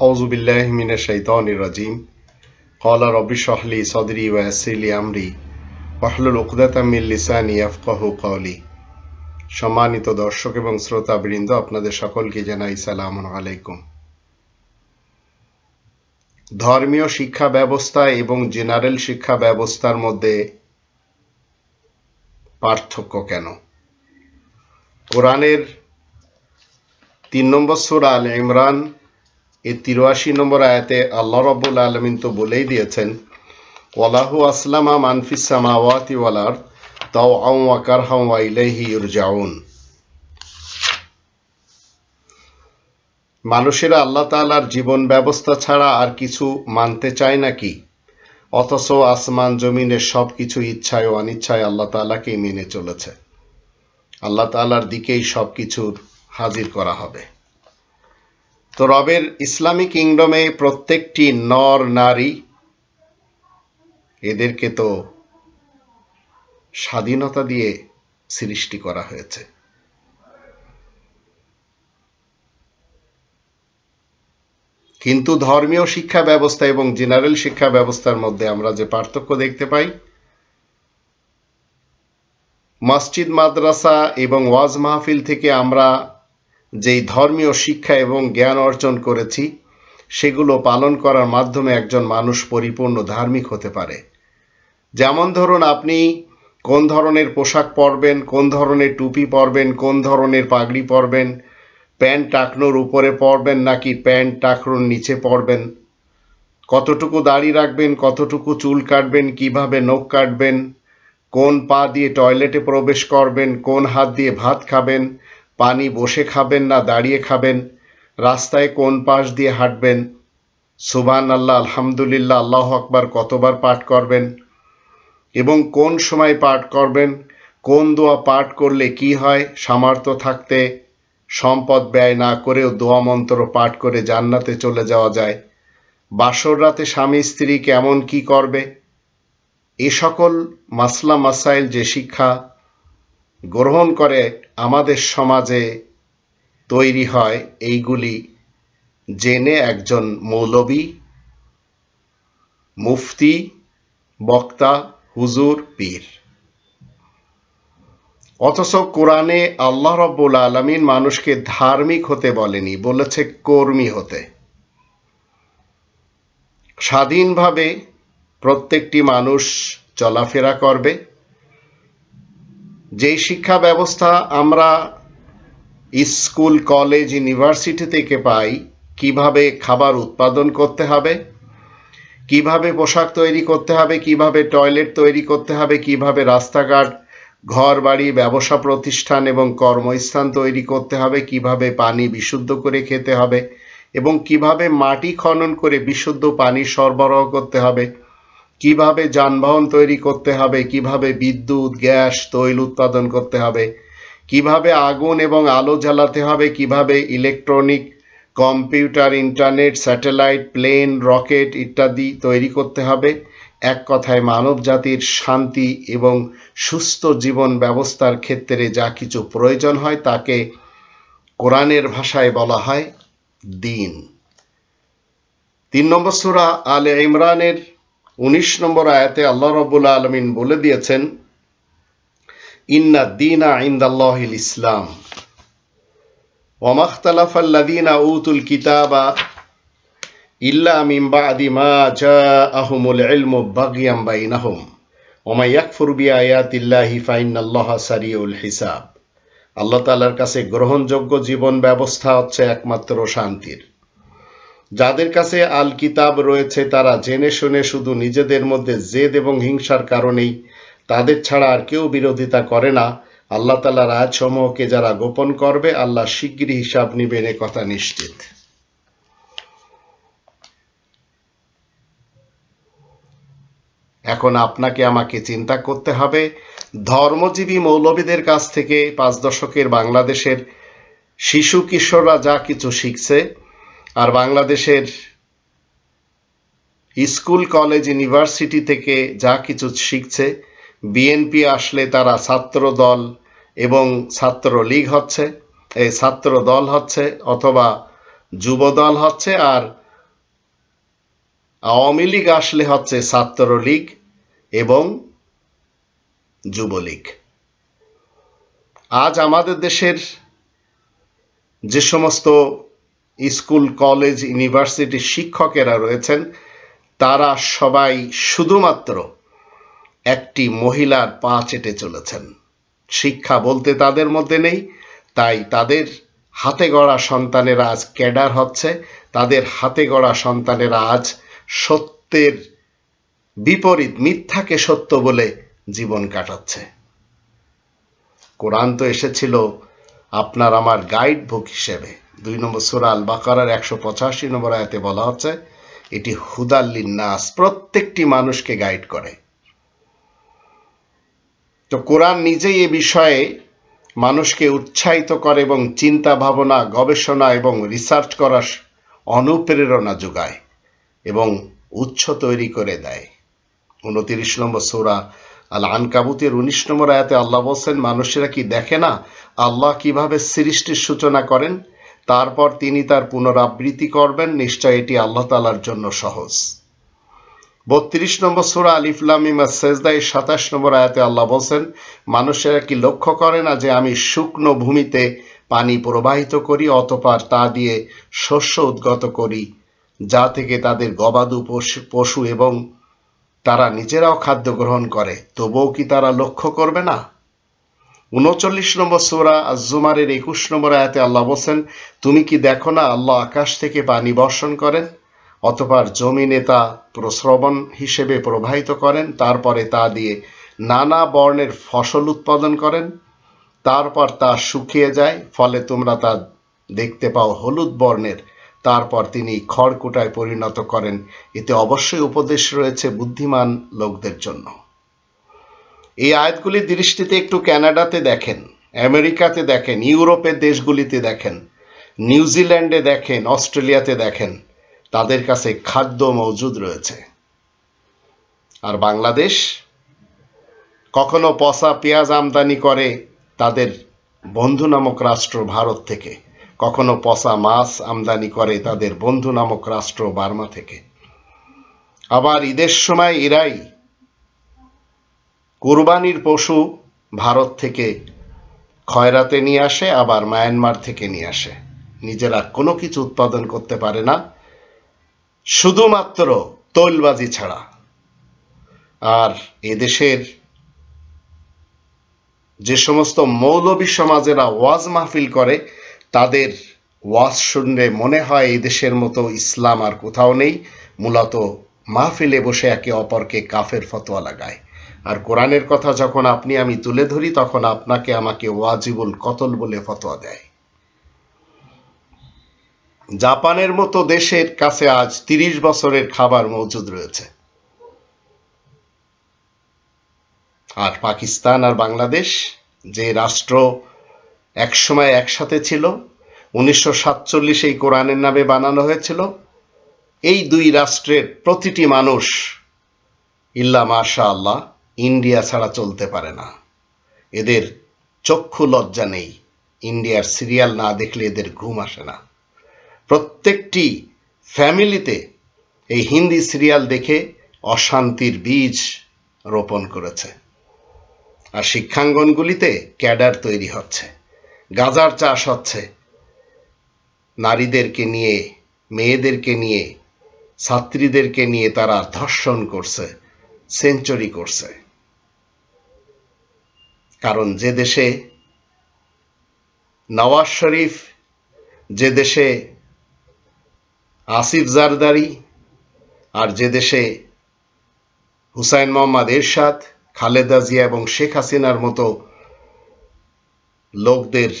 সম্মানিত দর্শক এবং শ্রোতা বৃন্দ আপনাদের সকলকে জানাই সালাম আলাইকুম। ধর্মীয় শিক্ষা ব্যবস্থা এবং জেনারেল শিক্ষা ব্যবস্থার মধ্যে পার্থক্য কেন? কোরআনের তিন নম্বর সুরাল আল ইমরান এই তিরাশি নম্বর আয়াতে আল্লাহ রব্বুল আলমিন তো বলেই দিয়েছেন, ওয়ালাহু আসলামা মানফিস সামাওয়াতি ওয়ালার তাও আউ ওয়াকার হাউ ইলাইহি ইরজাউন। মানুষেরা আল্লাহ তাআলার জীবন ব্যবস্থা ছাড়া আর কিছু মানতে চায় নাকি? অথচ আসমান, জমিনের সব কিছু ইচ্ছায় ও অনিচ্ছায় আল্লাহ তাআলাকেই মেনে চলেছে। আল্লাহ তাআলার দিকেই সব কিছুর হাজির করা হবে। তো রবের ইসলামী কিংডমে প্রত্যেকটি নর, নারী এদেরকে তো স্বাধীনতা দিয়ে সৃষ্টি করা হয়েছে। কিন্তু ধর্মীয় শিক্ষা ব্যবস্থা এবং জেনারেল শিক্ষা ব্যবস্থার মধ্যে আমরা যে পার্থক্য দেখতে পাই, মসজিদ, মাদ্রাসা এবং ওয়াজ মাহফিল থেকে আমরা যেই ধর্মীয় শিক্ষা এবং জ্ঞান অর্জন করেছি, সেগুলো পালন করার মাধ্যমে একজন মানুষ পরিপূর্ণ ধার্মিক হতে পারে। যেমন ধরুন, আপনি কোন ধরনের পোশাক পরবেন, কোন ধরনের টুপি পরবেন, কোন ধরনের পাগড়ি পরবেন, প্যান্ট টাকনোর উপরে পরবেন নাকি প্যান্ট টাকনোর নিচে পরবেন, কতটুকু দাড়ি রাখবেন, কতটুকু চুল কাটবেন, কীভাবে নখ কাটবেন, কোন পা দিয়ে টয়লেটে প্রবেশ করবেন, কোন হাত দিয়ে ভাত খাবেন পানি বসে খাবেন না, দাঁড়িয়ে খাবেন। রাস্তায় কোন পাশ দিয়ে হাঁটবেন? সুবান আল্লাহ আলহামদুলিল্লাহ, আল্লাহ আকবার কতবার পাঠ করবেন? এবং কোন সময় পাঠ করবেন? কোন দোয়া পাঠ করলে কি হয়? সামর্থ্য থাকতে সম্পদ ব্যয় না করেও দোয়া মন্ত্র পাঠ করে জান্নাতে চলে যাওয়া যায়। বাসর রাতে স্বামী স্ত্রী কেমন কি করবে? এ সকল মাসলা মাসাইল যে শিক্ষা গ্রহণ করে আমাদের সমাজে তৈরি হয় এইগুলি জেনে একজন মৌলবী, মুফতি, বক্তা, হুজুর, পীর। অথচ কোরআনে আল্লাহ রব্বুল আলমিন মানুষকে ধার্মিক হতে বলেনি, বলেছে কর্মী হতে। স্বাধীনভাবে প্রত্যেকটি মানুষ চলাফেরা করবে যেই শিক্ষা ব্যবস্থা আমরা স্কুল, কলেজ, ইউনিভার্সিটি থেকে পাই, কীভাবে খাবার উৎপাদন করতে হবে, কীভাবে পোশাক তৈরি করতে হবে, কীভাবে টয়লেট তৈরি করতে হবে, কীভাবে রাস্তাঘাট ঘর বাড়ি ব্যবসা প্রতিষ্ঠান এবং কর্মস্থান তৈরি করতে হবে, কীভাবে পানি বিশুদ্ধ করে খেতে হবে এবং কীভাবে মাটি খনন করে বিশুদ্ধ পানি সরবরাহ করতে হবে। কীভাবে যানবাহন তৈরি করতে হবে, কীভাবে বিদ্যুৎ, গ্যাস, তৈল উৎপাদন করতে হবে, কীভাবে আগুন এবং আলো জ্বালাতে হবে, কীভাবে electronic, computer, internet, satellite, plane, rocket ইত্যাদি তৈরি করতে হবে। এক কথায় মানব জাতির শান্তি এবং সুস্থ জীবন ব্যবস্থার ক্ষেত্রে যা কিছু প্রয়োজন হয় তাকে কোরআনের ভাষায় বলা হয় দিন। তিন নম্বর সুরা আলে ইমরানের উনিশ নম্বর আয়াতে আল্লাহ রবুল্লা আলমিন বলে দিয়েছেন, ইন্না দিনা ইন্দাল্লাহিল ইসলাম। ওমাখতালাফাল্লাদিনা উতুল কিতাবা ইল্লা মিন বাদি মা জাআহুমুল ইলমু বাগিয়াম বাইনাহুম। ওমা ইয়াকফুর বিআয়াতিল্লাহি ফাইনাল্লাহা সারিউল হিসাব। আল্লাহ তাআলার কাছে গ্রহণযোগ্য জীবন ব্যবস্থা হচ্ছে একমাত্র শান্তির। যাদের কাছে আল কিতাব রয়েছে, তারা জেনে শুনে শুধু নিজেদের মধ্যে জেদ এবং হিংসার কারণেই তাদের ছাড়া আর কেউ বিরোধিতা করে না। আল্লাহ তালার আয়াতসমূহকে যারা গোপন করবে, আল্লাহ শিগগিরই হিসাব নিবেন এ কথা নিশ্চিত। এখন আপনাকে আমাকে চিন্তা করতে হবে, ধর্মজীবী মৌলবীদের কাছ থেকে পাঁচ দশকের বাংলাদেশের শিশু কিশোররা যা কিছু শিখছে আর বাংলাদেশের স্কুল, কলেজ, ইউনিভার্সিটি থেকে যা কিছু শিখছে বিএনপি আসলে তারা ছাত্র দল এবং ছাত্র লীগ হচ্ছে, এই ছাত্র দল হচ্ছে অথবা যুব দল হচ্ছে, আর আওয়ামী লীগ আসলে হচ্ছে ছাত্রলীগ এবং যুবলীগ। আজ আমাদের দেশের যে সমস্ত স্কুল, কলেজ, ইউনিভার্সিটির শিক্ষকেরা রয়েছেন। তারা সবাই শুধুমাত্র একটি মহিলার পা চেটে চলেছেন। শিক্ষা বলতে তাদের মধ্যে নেই, তাই তাদের হাতে গড়া সন্তানেরা আজ ক্যাডার হচ্ছে। তাদের হাতে গড়া সন্তানেরা আজ সত্যের বিপরীত, মিথ্যাকে সত্য বলে জীবন কাটাচ্ছে। কোরআন তো এসেছিল আপনার আমার গাইড বুক হিসেবে। দুই নম্বর সুরা আল বাকারার একশো পঁচাশি নম্বর আয়াতে বলা হচ্ছে, এটি হুদাল্লিন নাস প্রত্যেকটি মানুষকে গাইড করে। তো কোরআন নিজেই এ বিষয়ে মানুষকে উৎসাহিত করে এবং চিন্তা ভাবনা গবেষণা এবং রিসার্চ করার অনুপ্রেরণা যোগায় এবং উৎস তৈরি করে দেয়। উনতিরিশ নম্বর সৌরা আল আনকাবুতের উনিশ নম্বর আয়াতে আল্লাহ বলছেন, মানুষেরা কি দেখে না আল্লাহ কীভাবে সৃষ্টির সূচনা করেন? তারপর তিনি তার পুনরাবৃত্তি করবেন, নিশ্চয় এটি আল্লাহ তালার জন্য সহজ। বত্রিশ নম্বর সুরা আলিফলামিমা সেজদাই সাতাশ নম্বর আয়াতে আল্লাহ বলছেন, মানুষেরা কি লক্ষ্য করে না যে আমি শুকনো ভূমিতে পানি প্রবাহিত করি, অতপার তা দিয়ে শস্য উদ্গত করি, যা থেকে তাদের গবাদু পশু পশু এবং তারা নিজেরাও খাদ্য গ্রহণ করে, তবুও কি তারা লক্ষ্য করবে না? উনচল্লিশ নম্বর সোরা আজুমারের একুশ নম্বর আয়াতে আল্লাহ বলছেন, তুমি কি দেখো না আল্লাহ আকাশ থেকে পানি বর্ষণ করেন, অতপর জমিনে তা প্রশ্রবণ হিসেবে প্রবাহিত করেন, তারপরে তা দিয়ে নানা বর্ণের ফসল উৎপাদন করেন, তারপর তা শুকিয়ে যায়, ফলে তোমরা তা দেখতে পাও হলুদ বর্ণের, তারপর তিনি খড়কুটায় পরিণত করেন। এতে অবশ্যই উপদেশ রয়েছে বুদ্ধিমান লোকদের জন্য। এই আয়াতগুলির দৃষ্টিতে একটু ক্যানাডাতে দেখেন, আমেরিকাতে দেখেন, ইউরোপের দেশগুলিতে দেখেন নিউজিল্যান্ডে দেখেন, অস্ট্রেলিয়াতে দেখেন, তাদের কাছে খাদ্য মজুদ রয়েছে। আর বাংলাদেশ কখনো পচা পেঁয়াজ আমদানি করে তাদের বন্ধু নামক রাষ্ট্র ভারত থেকে, কখনো পচা মাছ আমদানি করে তাদের বন্ধু নামক রাষ্ট্র বার্মা থেকে। আবার ঈদের সময় এরাই কোরবানির পশু ভারত থেকে খয়রাতে নিয়ে আসে, আবার মায়ানমার থেকে নিয়ে আসে। নিজেরা কোনো কিছু উৎপাদন করতে পারে না। শুধুমাত্র তৈলবাজি ছাড়া। আর এদেশের যে সমস্ত মৌলবী সমাজেরা ওয়াজ মাহফিল করে, তাদের ওয়াজ শুনলে মনে হয় এই দেশের মতো ইসলাম আর কোথাও নেই। মূলত মাহফিলে বসে একে অপরকে কাফের ফতোয়া লাগায়। আর কোরআনের কথা যখন আপনি আমি তুলে ধরি, তখন আপনাকে আমাকে ওয়াজিবুল কতল বলে ফতোয়া দেয়। জাপানের মতো দেশের কাছে আজ তিরিশ বছরের খাবার মজুদ রয়েছে। আর পাকিস্তান আর বাংলাদেশ যে রাষ্ট্র একসময় একসাথে ছিল, উনিশশো সাতচল্লিশে এই কোরআনের নামে বানানো হয়েছিল, এই দুই রাষ্ট্রের প্রতিটি মানুষ ইল্লা মাশা আল্লাহ ইন্ডিয়া ছাড়া চলতে পারে না। এদের চক্ষু লজ্জা নেই। ইন্ডিয়ার সিরিয়াল না দেখলে এদের ঘুম আসে না। প্রত্যেকটি ফ্যামিলিতে এই হিন্দি সিরিয়াল দেখে অশান্তির বীজ রোপণ করেছে। আর শিক্ষাঙ্গনগুলিতে ক্যাডার তৈরি হচ্ছে। গাজার চাষ হচ্ছে। নারীদেরকে নিয়ে, মেয়েদেরকে নিয়ে, ছাত্রীদেরকে নিয়ে তারা ধর্ষণ করছে, সেঞ্চুরি করছে। কারণ যে দেশে নওয়াজ শরীফ, যে দেশে আসিফ জারদারি আর যে দেশে হুসাইন মোহাম্মদ এরশাদ, খালেদা জিয়া এবং শেখ হাসিনার মতো লোকদের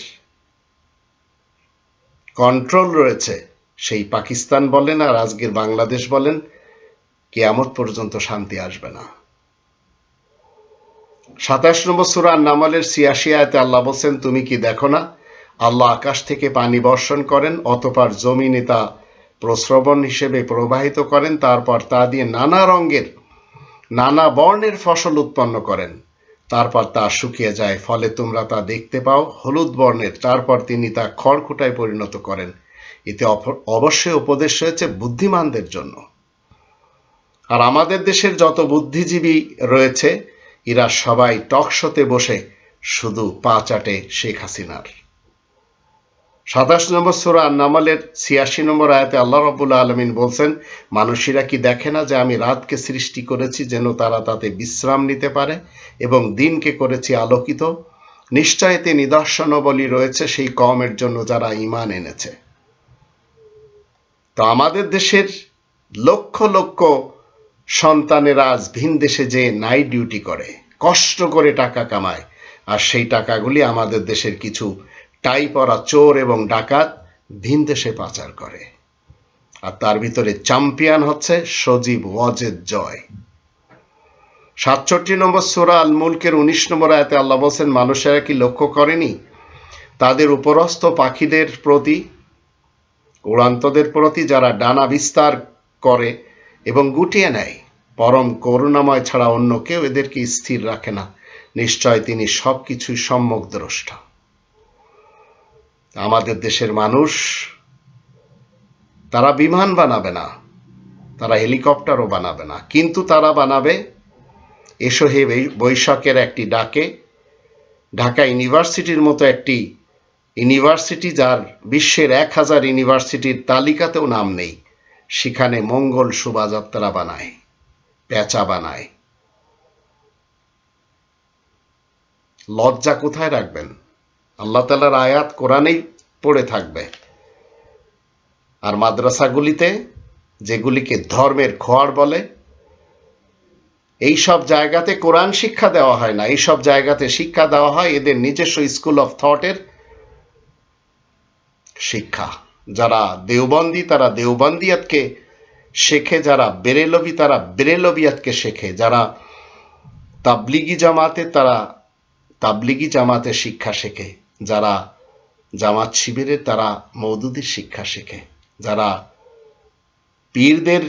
কন্ট্রোল রয়েছে, সেই পাকিস্তান বলেন আর আজকের বাংলাদেশ বলেন, কেয়ামত পর্যন্ত শান্তি আসবে না। সাতাশ নম্বর সুরার নামালের ছিয়াশি আয়তে আল্লাহ বলছেন, তুমি কি দেখো না? আল্লাহ আকাশ থেকে পানি বর্ষণ করেন, অতপার জমিনে তা প্রস্রবণ হিসেবে প্রবাহিত করেন, তারপর তা দিয়ে নানা রঙের, নানা বর্ণের ফসল উৎপন্ন করেন। তারপর তা শুকিয়ে যায়, ফলে তোমরা তা দেখতে পাও, হলুদ বর্ণের। তারপর তিনি তা খড়কুটায় পরিণত করেন। এতে অবশ্যই উপদেশ হয়েছে বুদ্ধিমানদের জন্য। আর আমাদের দেশের যত বুদ্ধিজীবী রয়েছে এরা সবাই টকশোতে বসে শুধু পা চাটে শেখ হাসিনার। সাতাশ নম্বর সুরা নামালের ছিয়াশি নম্বর আয়াতে আল্লাহ রবুল্লা আলমিন বলছেন, মানুষেরা কি দেখে না যে আমি রাতকে সৃষ্টি করেছি যেন তারা তাতে বিশ্রাম নিতে পারে এবং দিনকে করেছি আলোকিত? নিশ্চয় এতে নিদর্শনবলী রয়েছে সেই কমের জন্য যারা ইমান এনেছে। তো আমাদের দেশের লক্ষ লক্ষ সন্তানেরা আজ ভিন দেশে যে নাইট ডিউটি করে, কষ্ট করে টাকা কামায়, আর সেই টাকাগুলি আমাদের দেশের কিছু টাই পরা চোর এবং ডাকাত ভিন দেশে পাচার করে। আর তার ভিতরে চ্যাম্পিয়ন হচ্ছে সজীব ওয়াজেদ জয়। সাতষট্টি নম্বর সোরা আল মুলকের উনিশ নম্বর আয়াতে আল্লাহ বলছেন, মানুষেরা কি লক্ষ্য করেনি? তাদের উপরস্থ পাখিদের প্রতি, উড়ান্তদের প্রতি যারা ডানা বিস্তার করে এবং গুটিয়ে নেয়। পরম করুণাময় ছাড়া অন্য কেউ এদেরকে স্থির রাখে না। নিশ্চয় তিনি সব কিছুই সম্যক দ্রষ্টা। আমাদের দেশের মানুষ, তারা বিমান বানাবে না, তারা হেলিকপ্টারও বানাবে না। কিন্তু তারা বানাবে, এসো হে বৈশাখের একটি ডাকে। ঢাকা ইউনিভার্সিটির মতো একটি ইউনিভার্সিটি যার বিশ্বের এক হাজার ইউনিভার্সিটির তালিকাতেও নাম নেই। সেখানে মঙ্গল শোভাযাত্রা বানায়, পেঁচা বানায়। লজ্জা কোথায় রাখবেন? আল্লাহ তালার আয়াত কোরআনেই পড়ে থাকবে। আর মাদ্রাসাগুলিতে, যেগুলিকে ধর্মের খোয়ার বলে এই সব জায়গাতে কোরআন শিক্ষা দেওয়া হয় না। এই সব জায়গাতে শিক্ষা দেওয়া হয় এদের নিজস্ব স্কুল অফ থটের শিক্ষা। যারা দেওবন্দি, তারা দেওবন্দিয়াতকে শেখে, যারা বেরেলবি তারা বেরেলবিয়াতকে শেখে। যারা তাবলিগি জামাতে, তারা তাবলিগি জামাতে শিক্ষা শেখে। যারা জামাত শিবিরে, তারা মৌদুদির শিক্ষা শেখে। যারা পীরদের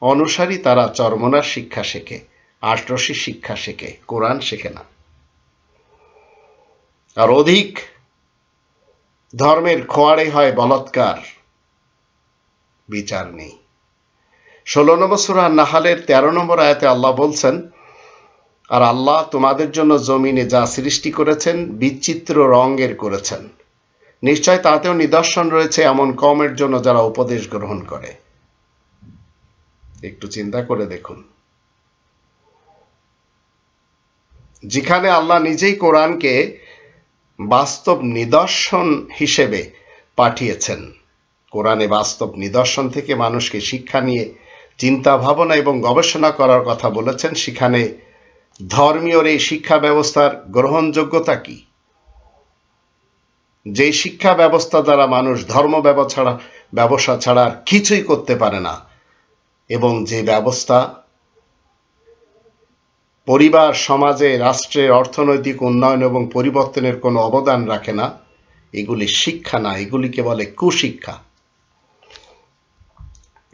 অনুসারী, তারা চরমনার শিক্ষা শেখে। আটরসি শিক্ষা শেখে। কোরআন শেখে না। আর অধিক ধর্মের খোয়ারে হয় বলৎকার। বিচার নেই। ষোলো নম্বর সুরা নাহালের তেরো নম্বর আয়াতে আল্লাহ বলছেন, আর আল্লাহ তোমাদের জন্য জমিনে যা সৃষ্টি করেছেন, বিচিত্র রঙের করেছেন। নিশ্চয় তাতেও নিদর্শন রয়েছে এমন কমের জন্য যারা উপদেশ গ্রহণ করে। একটু চিন্তা করে দেখুন। যেখানে আল্লাহ নিজেই কোরআনকে বাস্তব নিদর্শন হিসেবে পাঠিয়েছেন। কোরআনে বাস্তব নিদর্শন থেকে মানুষকে শিক্ষা নিয়ে চিন্তা, ভাবনা এবং গবেষণা করার কথা বলেছেন। সেখানে ধর্মীয় এই শিক্ষা ব্যবস্থার গ্রহণযোগ্যতা কি? যে শিক্ষা ব্যবস্থা দ্বারা মানুষ ধর্ম ব্যবসা ব্যবসা ছাড়া কিছুই করতে পারে না এবং যে ব্যবস্থা পরিবার, সমাজে রাষ্ট্রের অর্থনৈতিক উন্নয়ন এবং পরিবর্তনের কোনো অবদান রাখে না। এগুলি শিক্ষা না, এগুলিকে বলে কুশিক্ষা।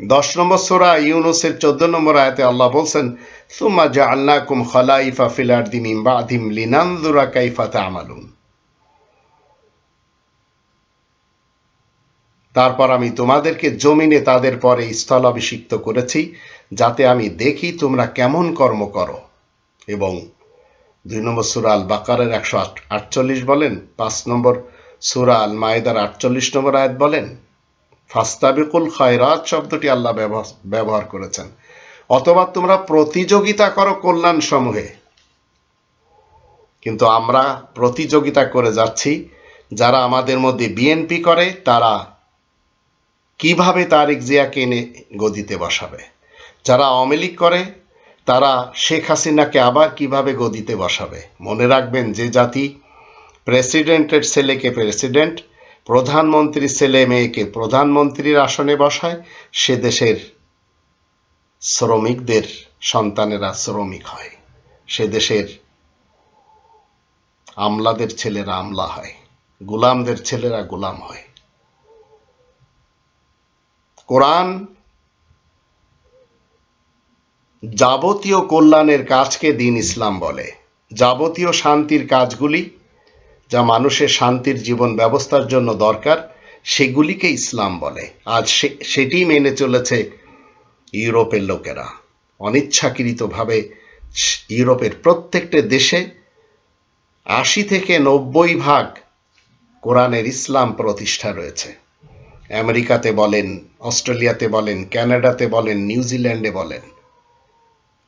দশ নম্বর সোরা ইউনুসের চোদ্দ নম্বর আয়াতে আল্লাহ বলছেন, সুম্মা জাআলনাকুম খালাইফা ফিল আরদি মিন বাদিম লিনানজুরা কাইফা তা'মালুন। তারপর আমি তোমাদেরকে জমিনে তাদের পরে স্থলাভিষিক্ত করেছি, যাতে আমি দেখি তোমরা কেমন কর্ম করো। এবং দুই নম্বর সুরা আল বাকারের একশো আটচল্লিশ বলেন, পাঁচ নম্বর সুরা আল মায়েদার আটচল্লিশ নম্বর আয়াত বলেন, ফাস্তাবিকুল খায়রাত শব্দটি আল্লাহ ব্যবহার করেছেন। অথবা তোমরা প্রতিযোগিতা করো কল্যাণ সমূহে কিন্তু আমরা প্রতিযোগিতা করে যাচ্ছি, যারা আমাদের মধ্যে বিএনপি করে, তারা কীভাবে তারিক জিয়াকে এনে গদিতে বসাবে? যারা আওয়ামী লীগ করে তারা শেখ হাসিনাকে আবার কীভাবে গদিতে বসাবে? মনে রাখবেন যে জাতি প্রেসিডেন্টের ছেলেকে প্রেসিডেন্ট, প্রধানমন্ত্রীর ছেলে মেয়েকে প্রধানমন্ত্রীর আসনে বসায়, সে দেশের শ্রমিকদের সন্তানেরা শ্রমিক হয়। সে দেশের আমলাদের ছেলেরা আমলা হয়, গুলামদের ছেলেরা গুলাম হয়। কোরআন যাবতীয় কল্যাণের কাজকে দিন ইসলাম বলে। যাবতীয় শান্তির কাজগুলি, যা মানুষের শান্তির জীবন ব্যবস্থার জন্য দরকার, সেগুলিকে ইসলাম বলে। আজ সেটি মেনে চলেছে ইউরোপের লোকেরা। অনিচ্ছাকৃতভাবে ইউরোপের প্রত্যেকটা দেশে আশি থেকে নব্বই ভাগ কোরআনের ইসলাম প্রতিষ্ঠা রয়েছে। আমেরিকাতে বলেন, অস্ট্রেলিয়াতে বলেন কানাডাতে বলেন, নিউজিল্যান্ডে বলেন।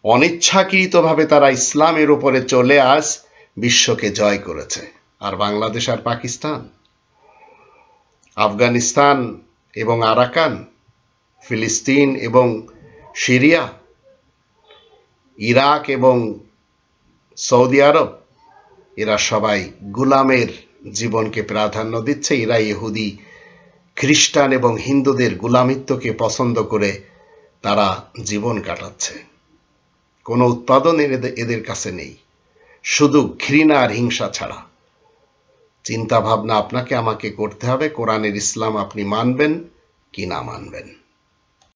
অনিচ্ছাকৃতভাবে তারা ইসলামের উপরে চলে আস বিশ্বকে জয় করেছে। আর বাংলাদেশ আর পাকিস্তান? আফগানিস্তান এবং আরাকান, ফিলিস্তিন এবং সিরিয়া, ইরাক এবং সৌদি আরব, এরা সবাই গুলামের জীবনকে প্রাধান্য দিচ্ছে। এরা ইহুদি, খ্রিস্টান এবং হিন্দুদের গুলামিত্বকে পছন্দ করে তারা জীবন কাটাচ্ছে। কোনো উৎপাদন এদের কাছে নেই। শুধু ঘৃণা আর হিংসা ছাড়া। চিন্তা ভাবনা আপনাকে আমাকে করতে হবে। কোরআনের ইসলাম আপনি মানবেন কি না মানবেন।